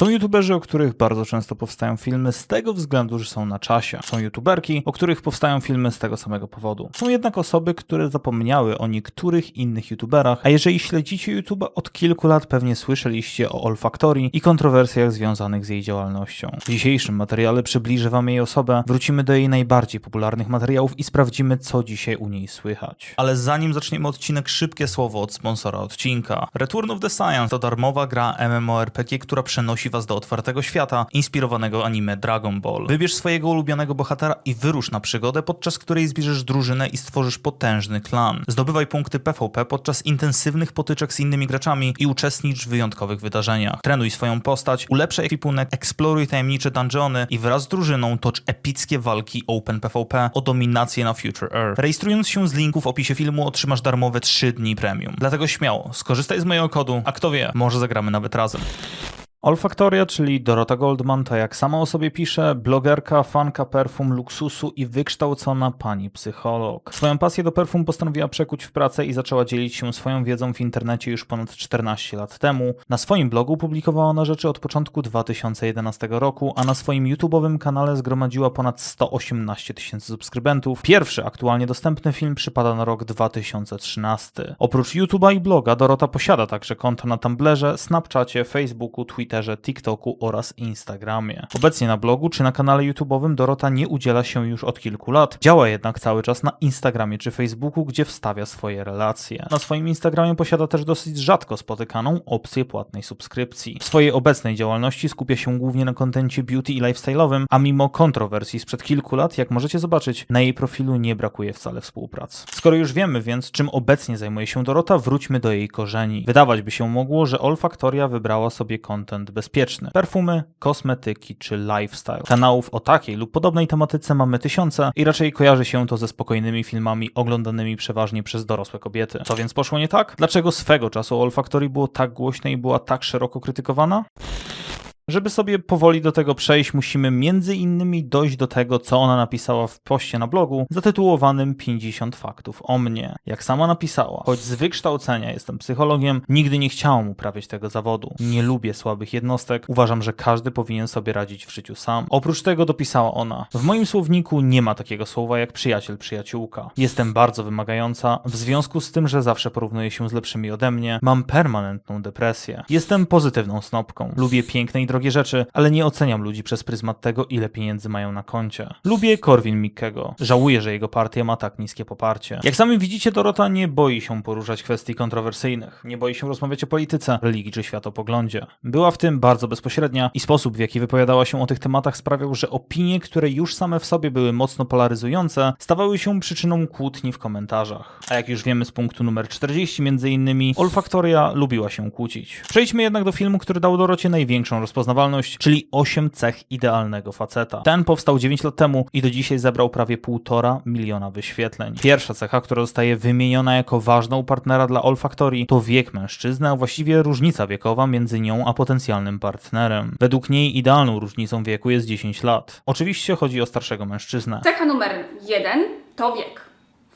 Są youtuberzy, o których bardzo często powstają filmy z tego względu, że są na czasie. Są youtuberki, o których powstają filmy z tego samego powodu. Są jednak osoby, które zapomniały o niektórych innych youtuberach, a jeżeli śledzicie YouTube od kilku lat pewnie słyszeliście o Olfactory i kontrowersjach związanych z jej działalnością. W dzisiejszym materiale przybliżę wam jej osobę, wrócimy do jej najbardziej popularnych materiałów i sprawdzimy co dzisiaj u niej słychać. Ale zanim zaczniemy odcinek, szybkie słowo od sponsora odcinka. Return of the Science to darmowa gra MMORPG, która przenosi was do otwartego świata, inspirowanego anime Dragon Ball. Wybierz swojego ulubionego bohatera i wyrusz na przygodę, podczas której zbierzesz drużynę i stworzysz potężny klan. Zdobywaj punkty PvP podczas intensywnych potyczek z innymi graczami i uczestnicz w wyjątkowych wydarzeniach. Trenuj swoją postać, ulepszaj ekwipunek, eksploruj tajemnicze dungeony i wraz z drużyną tocz epickie walki Open PvP o dominację na Future Earth. Rejestrując się z linku w opisie filmu otrzymasz darmowe 3 dni premium. Dlatego śmiało, skorzystaj z mojego kodu, a kto wie, może zagramy nawet razem. Olfactoria, czyli Dorota Goldman, to jak sama o sobie pisze, blogerka, fanka perfum, luksusu i wykształcona pani psycholog. Swoją pasję do perfum postanowiła przekuć w pracę i zaczęła dzielić się swoją wiedzą w internecie już ponad 14 lat temu. Na swoim blogu publikowała ona rzeczy od początku 2011 roku, a na swoim YouTube'owym kanale zgromadziła ponad 118 tysięcy subskrybentów. Pierwszy aktualnie dostępny film przypada na rok 2013. Oprócz YouTube'a i bloga, Dorota posiada także konto na Tumblerze, Snapchacie, Facebooku, Twitterze, TikToku oraz Instagramie. Obecnie na blogu czy na kanale YouTube'owym Dorota nie udziela się już od kilku lat. Działa jednak cały czas na Instagramie czy Facebooku, gdzie wstawia swoje relacje. Na swoim Instagramie posiada też dosyć rzadko spotykaną opcję płatnej subskrypcji. W swojej obecnej działalności skupia się głównie na kontencie beauty i lifestyle'owym, a mimo kontrowersji sprzed kilku lat, jak możecie zobaczyć, na jej profilu nie brakuje wcale współprac. Skoro już wiemy więc, czym obecnie zajmuje się Dorota, wróćmy do jej korzeni. Wydawać by się mogło, że Olfactoria wybrała sobie content bezpieczny. Perfumy, kosmetyki czy lifestyle. Kanałów o takiej lub podobnej tematyce mamy tysiące i raczej kojarzy się to ze spokojnymi filmami oglądanymi przeważnie przez dorosłe kobiety. Co więc poszło nie tak? Dlaczego swego czasu Olfactory było tak głośne i była tak szeroko krytykowana? Żeby sobie powoli do tego przejść, musimy między innymi dojść do tego, co ona napisała w poście na blogu zatytułowanym 50 faktów o mnie. Jak sama napisała, choć z wykształcenia jestem psychologiem, nigdy nie chciałam uprawiać tego zawodu. Nie lubię słabych jednostek, uważam, że każdy powinien sobie radzić w życiu sam. Oprócz tego dopisała ona, w moim słowniku nie ma takiego słowa jak przyjaciel, przyjaciółka. Jestem bardzo wymagająca, w związku z tym, że zawsze porównuję się z lepszymi ode mnie, mam permanentną depresję. Jestem pozytywną snopką, lubię piękne i drogie rzeczy, ale nie oceniam ludzi przez pryzmat tego, ile pieniędzy mają na koncie. Lubię Korwin Mikkego. Żałuję, że jego partia ma tak niskie poparcie. Jak sami widzicie, Dorota nie boi się poruszać kwestii kontrowersyjnych. Nie boi się rozmawiać o polityce, religii czy światopoglądzie. Była w tym bardzo bezpośrednia i sposób, w jaki wypowiadała się o tych tematach sprawiał, że opinie, które już same w sobie były mocno polaryzujące, stawały się przyczyną kłótni w komentarzach. A jak już wiemy z punktu numer 40 między innymi, Olfactoria lubiła się kłócić. Przejdźmy jednak do filmu, który dał Dorocie największą rozpoznawalność, czyli 8 cech idealnego faceta. Ten powstał 9 lat temu i do dzisiaj zebrał prawie 1,5 miliona wyświetleń. Pierwsza cecha, która zostaje wymieniona jako ważna u partnera dla Olfactory, to wiek mężczyzny, a właściwie różnica wiekowa między nią a potencjalnym partnerem. Według niej idealną różnicą wieku jest 10 lat. Oczywiście chodzi o starszego mężczyznę. Cecha numer jeden to wiek.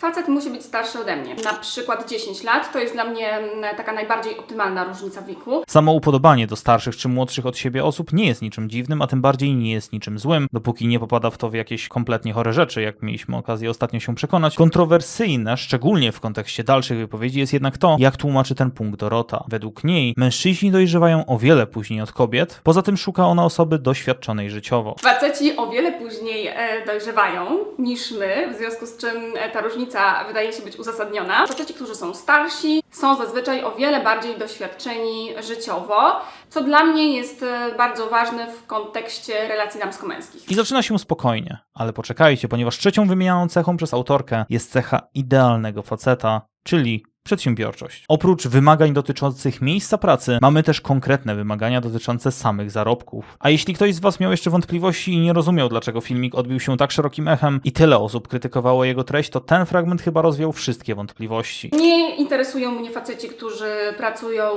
Facet musi być starszy ode mnie. Na przykład 10 lat to jest dla mnie mm, taka najbardziej optymalna różnica wieku. Samo upodobanie do starszych czy młodszych od siebie osób nie jest niczym dziwnym, a tym bardziej nie jest niczym złym, dopóki nie popada w to w jakieś kompletnie chore rzeczy, jak mieliśmy okazję ostatnio się przekonać. Kontrowersyjne, szczególnie w kontekście dalszych wypowiedzi, jest jednak to, jak tłumaczy ten punkt Dorota. Według niej mężczyźni dojrzewają o wiele później od kobiet, poza tym szuka ona osoby doświadczonej życiowo. Faceci o wiele później e, dojrzewają niż my, w związku z czym e, ta różnica wydaje się być uzasadniona. Faceci, którzy są starsi, są zazwyczaj o wiele bardziej doświadczeni życiowo, co dla mnie jest e, bardzo ważne w kontekście relacji damsko-męskich. I zaczyna się spokojnie, ale poczekajcie, ponieważ trzecią wymienianą cechą przez autorkę jest cecha idealnego faceta, czyli przedsiębiorczość. Oprócz wymagań dotyczących miejsca pracy, mamy też konkretne wymagania dotyczące samych zarobków. A jeśli ktoś z Was miał jeszcze wątpliwości i nie rozumiał, dlaczego filmik odbił się tak szerokim echem i tyle osób krytykowało jego treść, to ten fragment chyba rozwiał wszystkie wątpliwości. Nie interesują mnie faceci, którzy pracują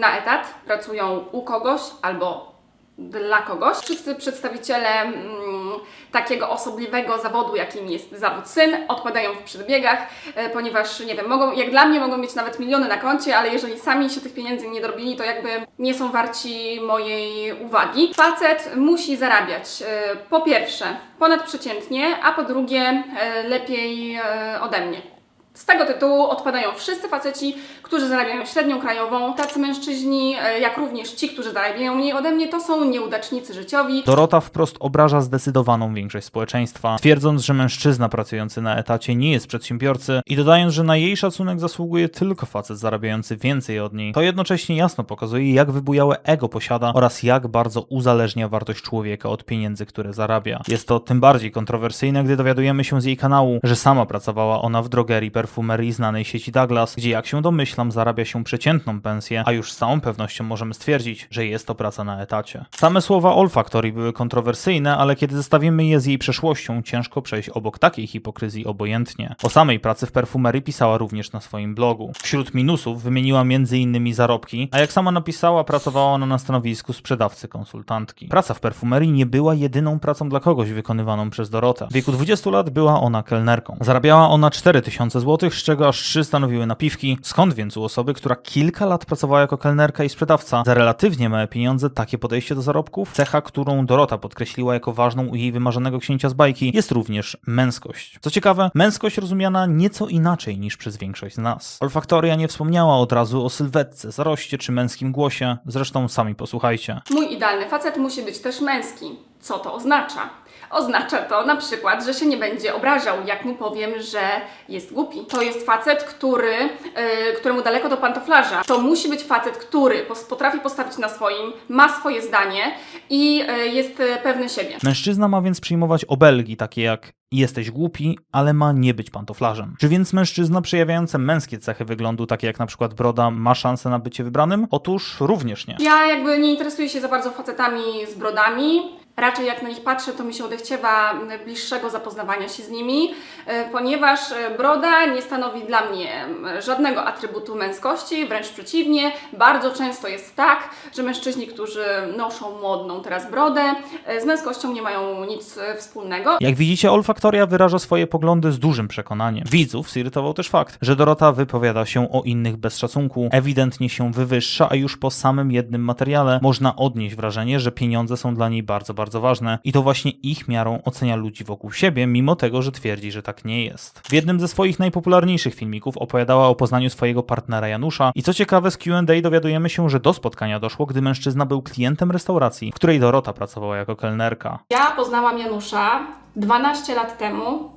na etat, pracują u kogoś albo dla kogoś. Wszyscy przedstawiciele mm, takiego osobliwego zawodu, jakim jest zawód syn, odpadają w przedbiegach, e, ponieważ, nie wiem, mogą, jak dla mnie mogą mieć nawet miliony na koncie, ale jeżeli sami się tych pieniędzy nie dorobili, to jakby nie są warci mojej uwagi. Facet musi zarabiać e, po pierwsze ponadprzeciętnie, a po drugie e, lepiej e, ode mnie. Z tego tytułu odpadają wszyscy faceci, którzy zarabiają średnią krajową. Tacy mężczyźni, e, jak również ci, którzy zarabiają mniej ode mnie, to są nieudacznicy życiowi. Dorota wprost obraża zdecydowaną większość społeczeństwa, twierdząc, że mężczyzna pracujący na etacie nie jest przedsiębiorcy i dodając, że na jej szacunek zasługuje tylko facet zarabiający więcej od niej. To jednocześnie jasno pokazuje, jak wybujałe ego posiada oraz jak bardzo uzależnia wartość człowieka od pieniędzy, które zarabia. Jest to tym bardziej kontrowersyjne, gdy dowiadujemy się z jej kanału, że sama pracowała ona w drogerii perfumerii znanej sieci Douglas, gdzie jak się domyślam zarabia się przeciętną pensję, a już z całą pewnością możemy stwierdzić, że jest to praca na etacie. Same słowa Olfactory były kontrowersyjne, ale kiedy zestawimy je z jej przeszłością, ciężko przejść obok takiej hipokryzji obojętnie. O samej pracy w perfumerii pisała również na swoim blogu. Wśród minusów wymieniła m.in. zarobki, a jak sama napisała, pracowała ona na stanowisku sprzedawcy konsultantki. Praca w perfumerii nie była jedyną pracą dla kogoś wykonywaną przez Dorotę. W wieku 20 lat była ona kelnerką. Zarabiała ona 4000 zł, z czego aż 3 stanowiły napiwki. Skąd więc u osoby, która kilka lat pracowała jako kelnerka i sprzedawca, za relatywnie małe pieniądze takie podejście do zarobków? Cecha, którą Dorota podkreśliła jako ważną u jej wymarzonego księcia z bajki, jest również męskość. Co ciekawe, męskość rozumiana nieco inaczej niż przez większość z nas. Olfaktoria nie wspomniała od razu o sylwetce, zaroście czy męskim głosie, zresztą sami posłuchajcie. Mój idealny facet musi być też męski. Co to oznacza? Oznacza to na przykład, że się nie będzie obrażał, jak mu powiem, że jest głupi. To jest facet, który, yy, któremu daleko do pantoflarza. To musi być facet, który potrafi postawić na swoim, ma swoje zdanie i yy, jest yy, pewny siebie. Mężczyzna ma więc przyjmować obelgi, takie jak jesteś głupi, ale ma nie być pantoflarzem. Czy więc mężczyzna przejawiający męskie cechy wyglądu, takie jak na przykład broda, ma szansę na bycie wybranym? Otóż również nie. Ja jakby nie interesuję się za bardzo facetami z brodami. Raczej jak na nich patrzę, to mi się odechciewa mm, bliższego zapoznawania się z nimi, e, ponieważ e, broda nie stanowi dla mnie mm, żadnego atrybutu męskości, wręcz przeciwnie. Bardzo często jest tak, że mężczyźni, którzy noszą modną teraz brodę, e, z męskością nie mają nic wspólnego. Jak widzicie, Olfaktoria wyraża swoje poglądy z dużym przekonaniem. Widzów zirytował też fakt, że Dorota wypowiada się o innych bez szacunku, ewidentnie się wywyższa, a już po samym jednym materiale można odnieść wrażenie, że pieniądze są dla niej bardzo, bardzo ważne i to właśnie ich miarą ocenia ludzi wokół siebie, mimo tego, że twierdzi, że tak nie jest. W jednym ze swoich najpopularniejszych filmików opowiadała o poznaniu swojego partnera Janusza i co ciekawe z Q&A dowiadujemy się, że do spotkania doszło, gdy mężczyzna był klientem restauracji, w której Dorota pracowała jako kelnerka. Ja poznałam Janusza 12 lat temu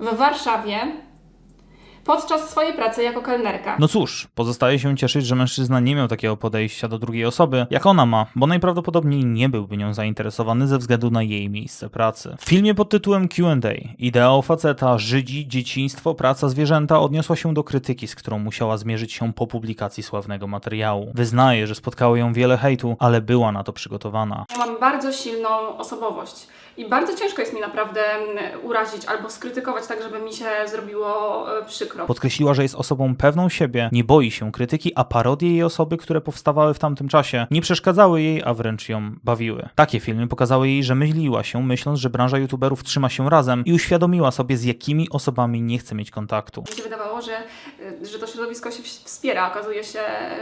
w Warszawie podczas swojej pracy jako kelnerka. No cóż, pozostaje się cieszyć, że mężczyzna nie miał takiego podejścia do drugiej osoby, jak ona ma, bo najprawdopodobniej nie byłby nią zainteresowany ze względu na jej miejsce pracy. W filmie pod tytułem Q&A Ideał faceta, Żydzi, dzieciństwo, praca zwierzęta odniosła się do krytyki, z którą musiała zmierzyć się po publikacji sławnego materiału. Wyznaje, że spotkało ją wiele hejtu, ale była na to przygotowana. Ja mam bardzo silną osobowość i bardzo ciężko jest mi naprawdę mm, urazić albo skrytykować tak, żeby mi się zrobiło e, przykro. Podkreśliła, że jest osobą pewną siebie, nie boi się krytyki, a parodie jej osoby, które powstawały w tamtym czasie, nie przeszkadzały jej, a wręcz ją bawiły. Takie filmy pokazały jej, że myliła się, myśląc, że branża youtuberów trzyma się razem i uświadomiła sobie, z jakimi osobami nie chce mieć kontaktu. Mi się wydawało, że, y, że to środowisko się wspiera, okazuje się,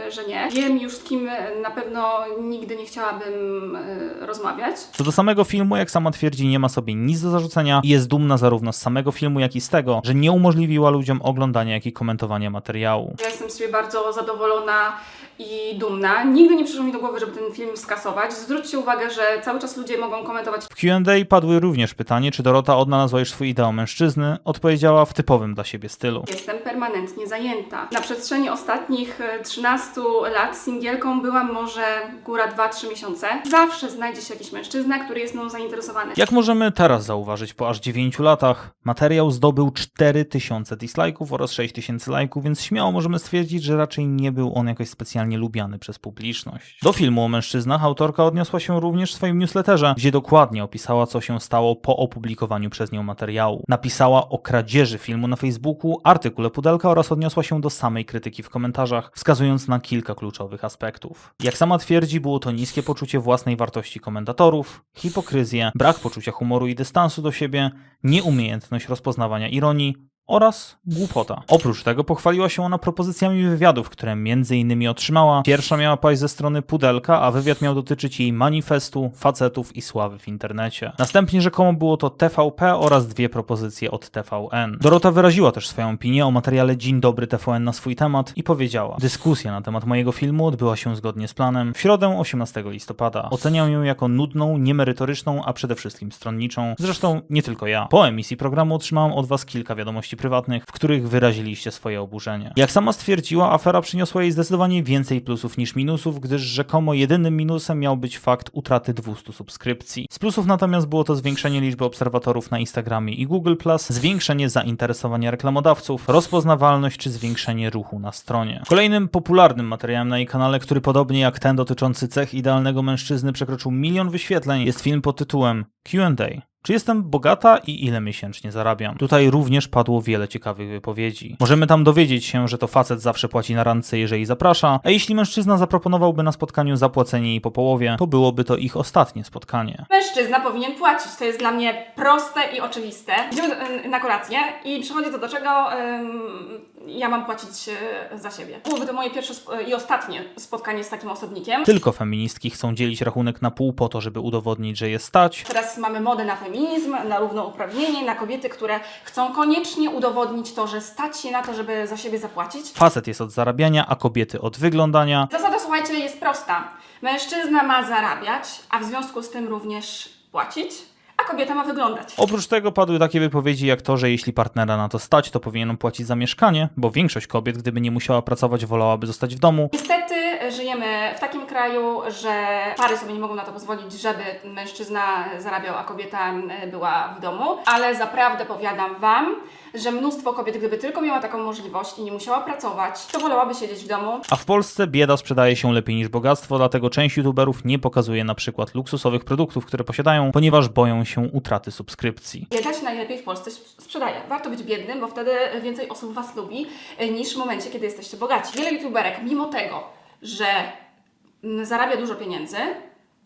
że nie. Wiem już z kim na pewno nigdy nie chciałabym rozmawiać. Co do samego filmu, jak sama twierdzi, nie ma sobie nic do zarzucenia i jest dumna zarówno z samego filmu, jak i z tego, że nie umożliwiła ludziom oglądania, jak i komentowania materiału. Ja jestem z siebie bardzo zadowolona i dumna. Nigdy nie przyszło mi do głowy, żeby ten film skasować. Zwróćcie uwagę, że cały czas ludzie mogą komentować W Q&A padły również pytanie, czy Dorota odnalazła już swój ideał mężczyzny. Odpowiedziała w typowym dla siebie stylu. Jestem permanentnie zajęta. Na przestrzeni ostatnich e, 13 lat singielką byłam może góra 2-3 miesiące. Zawsze znajdzie się jakiś mężczyzna, który jest mną zainteresowany. Jak możemy teraz zauważyć po aż 9 latach, materiał zdobył 4000 dislike'ów oraz 6000 lajków, więc śmiało możemy stwierdzić, że raczej nie był on jakoś specjalnie specjalnie lubiany przez publiczność. Do filmu o mężczyznach autorka odniosła się również w swoim newsletterze, gdzie dokładnie opisała, co się stało po opublikowaniu przez nią materiału. Napisała o kradzieży filmu na Facebooku, artykule Pudelka oraz odniosła się do samej krytyki w komentarzach, wskazując na kilka kluczowych aspektów. Jak sama twierdzi, było to niskie poczucie własnej wartości komentatorów, hipokryzję, brak poczucia humoru i dystansu do siebie, nieumiejętność rozpoznawania ironii oraz głupota. Oprócz tego pochwaliła się ona propozycjami wywiadów, które innymi otrzymała. Pierwsza miała paść ze strony Pudelka, a wywiad miał dotyczyć jej manifestu, facetów i sławy w internecie. Następnie rzekomo było to TVP oraz dwie propozycje od TVN. Dorota wyraziła też swoją opinię o materiale Dzień Dobry TVN na swój temat i powiedziała Dyskusja na temat mojego filmu odbyła się zgodnie z planem w środę 18 listopada. Oceniam ją jako nudną, niemerytoryczną, a przede wszystkim stronniczą. Zresztą nie tylko ja. Po emisji programu otrzymałam od was kilka wiadomości prywatnych, w których wyraziliście swoje oburzenie. Jak sama stwierdziła, afera przyniosła jej zdecydowanie więcej plusów niż minusów, gdyż rzekomo jedynym minusem miał być fakt utraty 200 subskrypcji. Z plusów natomiast było to zwiększenie liczby obserwatorów na Instagramie i Google+, zwiększenie zainteresowania reklamodawców, rozpoznawalność czy zwiększenie ruchu na stronie. Kolejnym popularnym materiałem na jej kanale, który podobnie jak ten dotyczący cech idealnego mężczyzny przekroczył milion wyświetleń, jest film pod tytułem Q&A. Czy jestem bogata i ile miesięcznie zarabiam? Tutaj również padło wiele ciekawych wypowiedzi. Możemy tam dowiedzieć się, że to facet zawsze płaci na randce, jeżeli zaprasza, a jeśli mężczyzna zaproponowałby na spotkaniu zapłacenie jej po połowie, to byłoby to ich ostatnie spotkanie. Mężczyzna powinien płacić. To jest dla mnie proste i oczywiste. Idziemy do- na kolację i przychodzi to do czego ja mam płacić e, za siebie. Byłoby to moje pierwsze i ostatnie spotkanie z takim osobnikiem. Tylko feministki chcą dzielić rachunek na pół po to, żeby udowodnić, że je stać, Teraz mamy modę na feminizm, na równouprawnienie, na kobiety, które chcą koniecznie udowodnić to, że stać się na to, żeby za siebie zapłacić. Facet jest od zarabiania, a kobiety od wyglądania. Zasada, słuchajcie, jest prosta. Mężczyzna ma zarabiać, a w związku z tym również płacić, a kobieta ma wyglądać. Oprócz tego padły takie wypowiedzi jak to, że jeśli partnera na to stać, to powinien on płacić za mieszkanie, bo większość kobiet, gdyby nie musiała pracować, wolałaby zostać w domu. Niestety żyjemy w takim kraju, że pary sobie nie mogą na to pozwolić, żeby mężczyzna zarabiał, a kobieta była w domu. Ale zaprawdę powiadam Wam, że mnóstwo kobiet, gdyby tylko miała taką możliwość i nie musiała pracować, to wolałaby siedzieć w domu. A w Polsce bieda sprzedaje się lepiej niż bogactwo, dlatego część youtuberów nie pokazuje na przykład luksusowych produktów, które posiadają, ponieważ boją się utraty subskrypcji. Bieda się najlepiej w Polsce sp- sprzedaje. Warto być biednym, bo wtedy więcej osób Was lubi e, niż w momencie, kiedy jesteście bogaci. Wiele youtuberek, mimo tego, że zarabia dużo pieniędzy,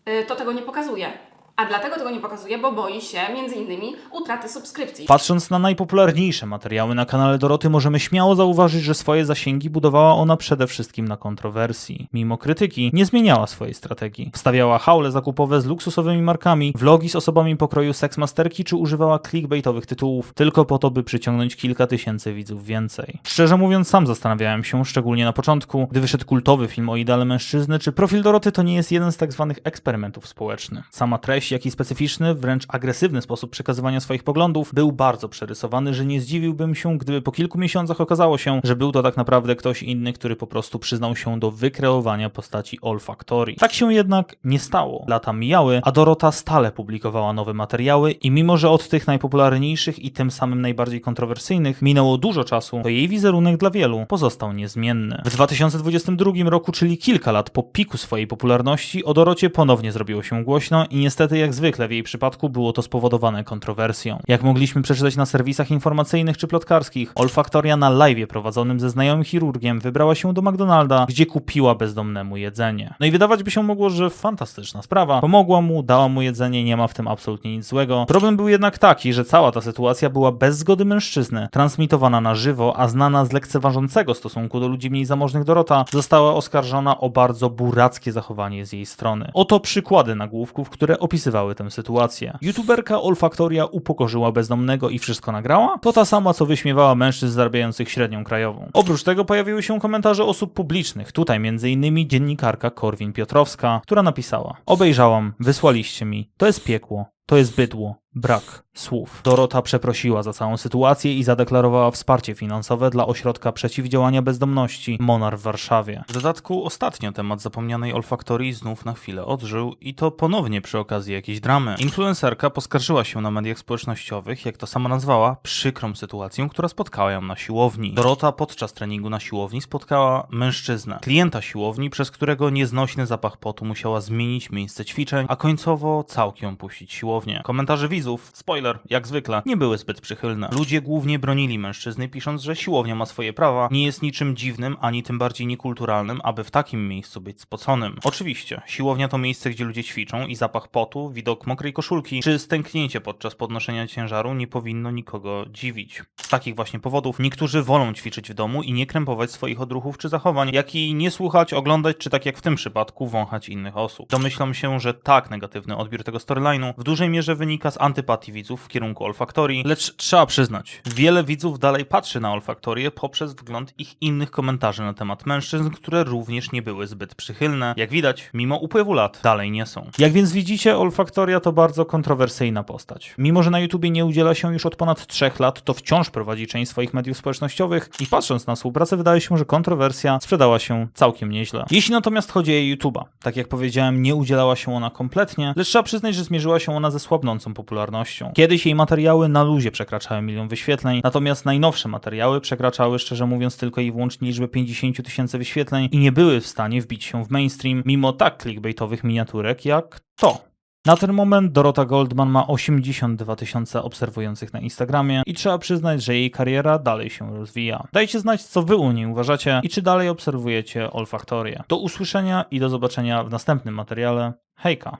y, to tego nie pokazuje. A dlatego tego nie pokazuje, bo boi się między innymi utraty subskrypcji. Patrząc na najpopularniejsze materiały na kanale Doroty, możemy śmiało zauważyć, że swoje zasięgi budowała ona przede wszystkim na kontrowersji. Mimo krytyki, nie zmieniała swojej strategii. Wstawiała haule zakupowe z luksusowymi markami, vlogi z osobami pokroju seksmasterki, czy używała clickbaitowych tytułów, tylko po to, by przyciągnąć kilka tysięcy widzów więcej. Szczerze mówiąc, sam zastanawiałem się, szczególnie na początku, gdy wyszedł kultowy film o ideale mężczyzny, czy profil Doroty to nie jest jeden z tak zwanych eksperymentów społecznych. Sama treść, jak i specyficzny, wręcz agresywny sposób przekazywania swoich poglądów był bardzo przerysowany, że nie zdziwiłbym się, gdyby po kilku miesiącach okazało się, że był to tak naprawdę ktoś inny, który po prostu przyznał się do wykreowania postaci Olfactory. Tak się jednak nie stało. Lata mijały, a Dorota stale publikowała nowe materiały i mimo, że od tych najpopularniejszych i tym samym najbardziej kontrowersyjnych minęło dużo czasu, to jej wizerunek dla wielu pozostał niezmienny. W 2022 roku, czyli kilka lat po piku swojej popularności, o Dorocie ponownie zrobiło się głośno i niestety jak zwykle w jej przypadku było to spowodowane kontrowersją. Jak mogliśmy przeczytać na serwisach informacyjnych czy plotkarskich, Olfaktoria na live prowadzonym ze znajomym chirurgiem wybrała się do McDonalda, gdzie kupiła bezdomnemu jedzenie. No i wydawać by się mogło, że fantastyczna sprawa. Pomogła mu, dała mu jedzenie, nie ma w tym absolutnie nic złego. Problem był jednak taki, że cała ta sytuacja była bez zgody mężczyzny, transmitowana na żywo, a znana z lekceważącego stosunku do ludzi mniej zamożnych Dorota została oskarżona o bardzo burackie zachowanie z jej strony. Oto przykłady nagłówków, które opisywały tę sytuację. YouTuberka Olfaktoria upokorzyła bezdomnego i wszystko nagrała? To ta sama, co wyśmiewała mężczyzn zarabiających średnią krajową. Oprócz tego pojawiły się komentarze osób publicznych, tutaj m.in. dziennikarka Korwin Piotrowska, która napisała: Obejrzałam, wysłaliście mi, to jest piekło, to jest bydło. Brak słów. Dorota przeprosiła za całą sytuację i zadeklarowała wsparcie finansowe dla ośrodka przeciwdziałania bezdomności Monar w Warszawie. W dodatku ostatnio temat zapomnianej olfaktorii znów na chwilę odżył i to ponownie przy okazji jakiejś dramy. Influencerka poskarżyła się na mediach społecznościowych, jak to sama nazwała, przykrą sytuację, która spotkała ją na siłowni. Dorota podczas treningu na siłowni spotkała mężczyznę, klienta siłowni, przez którego nieznośny zapach potu musiała zmienić miejsce ćwiczeń, a końcowo całkiem opuścić siłownię. Komentarze widzów, spoiler, jak zwykle, nie były zbyt przychylne. Ludzie głównie bronili mężczyzny, pisząc, że siłownia ma swoje prawa, nie jest niczym dziwnym, ani tym bardziej niekulturalnym, aby w takim miejscu być spoconym. Oczywiście, siłownia to miejsce, gdzie ludzie ćwiczą i zapach potu, widok mokrej koszulki, czy stęknięcie podczas podnoszenia ciężaru nie powinno nikogo dziwić. Z takich właśnie powodów niektórzy wolą ćwiczyć w domu i nie krępować swoich odruchów czy zachowań, jak i nie słuchać, oglądać, czy tak jak w tym przypadku, wąchać innych osób. Domyślam się, że tak negatywny odbiór tego storyline'u w dużej mierze wynika z antypatii widzów w kierunku olfaktorii, lecz trzeba przyznać, wiele widzów dalej patrzy na olfaktorię poprzez wgląd ich innych komentarzy na temat mężczyzn, które również nie były zbyt przychylne. Jak widać, mimo upływu lat, dalej nie są. Jak więc widzicie, olfaktoria to bardzo kontrowersyjna postać. Mimo, że na YouTubie nie udziela się już od ponad 3 lat, to wciąż prowadzi część swoich mediów społecznościowych i patrząc na współpracę, wydaje się, że kontrowersja sprzedała się całkiem nieźle. Jeśli natomiast chodzi o YouTube'a, tak jak powiedziałem, nie udzielała się ona kompletnie, lecz trzeba przyznać, że zmierzyła się ona ze słabnącą popularnością. Kiedyś jej materiały na luzie przekraczały milion wyświetleń, natomiast najnowsze materiały przekraczały, szczerze mówiąc, tylko i wyłącznie liczbę 50 tysięcy wyświetleń i nie były w stanie wbić się w mainstream, mimo tak clickbaitowych miniaturek jak to. Na ten moment Dorota Goldman ma 82 tysiące obserwujących na Instagramie i trzeba przyznać, że jej kariera dalej się rozwija. Dajcie znać, co wy u niej uważacie i czy dalej obserwujecie olfaktorię. Do usłyszenia i do zobaczenia w następnym materiale. Hejka!